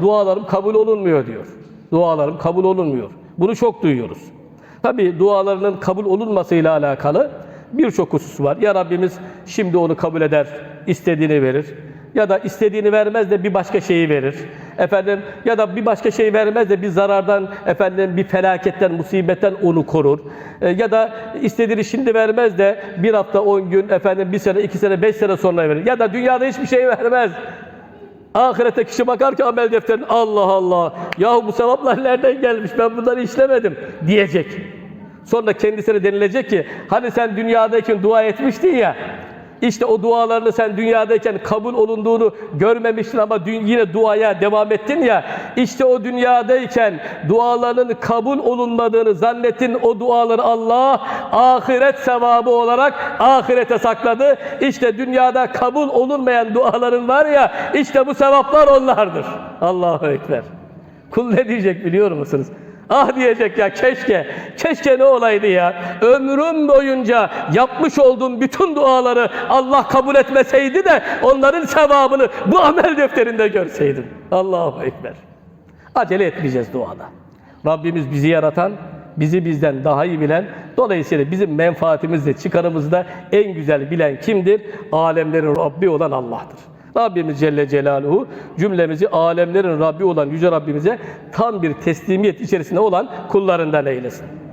dualarım kabul olunmuyor diyor. Dualarım kabul olunmuyor. Bunu çok duyuyoruz. Tabii dualarının kabul olunmasıyla alakalı birçok husus var. Ya Rabbimiz şimdi onu kabul eder, istediğini verir. Ya da istediğini vermez de bir başka şeyi verir. Efendim ya da bir başka şey vermez de bir zarardan, efendim bir felaketten, musibetten onu korur. E, ya da istediğini şimdi vermez de bir hafta, on gün, efendim bir sene, iki sene, beş sene sonra verir. Ya da dünyada hiçbir şey vermez. Ahirete kişi bakar ki amel defterine Allah Allah yahu bu sevaplar nereden gelmiş ben bunları işlemedim diyecek. Sonra kendisine denilecek ki hani sen dünyadayken dua etmiştin ya işte o dualarını sen dünyadayken kabul olunduğunu görmemiştin ama yine duaya devam ettin ya. İşte o dünyadayken dualarının kabul olunmadığını zannettin. O duaları Allah ahiret sevabı olarak ahirete sakladı. İşte dünyada kabul olunmayan duaların var ya işte bu sevaplar onlardır. Allahu Ekber. Kul ne diyecek biliyor musunuz? Ah diyecek ya keşke, keşke ne olaydı ya. Ömrüm boyunca yapmış olduğum bütün duaları Allah kabul etmeseydi de onların sevabını bu amel defterinde görseydim. Allahu Ekber. Acele etmeyeceğiz duada. Rabbimiz bizi yaratan, bizi bizden daha iyi bilen, dolayısıyla bizim menfaatimizde, çıkarımızda en güzel bilen kimdir? Alemlerin Rabbi olan Allah'tır. Rabbimiz Celle Celaluhu cümlemizi alemlerin Rabbi olan Yüce Rabbimize tam bir teslimiyet içerisinde olan kullarından eylesin.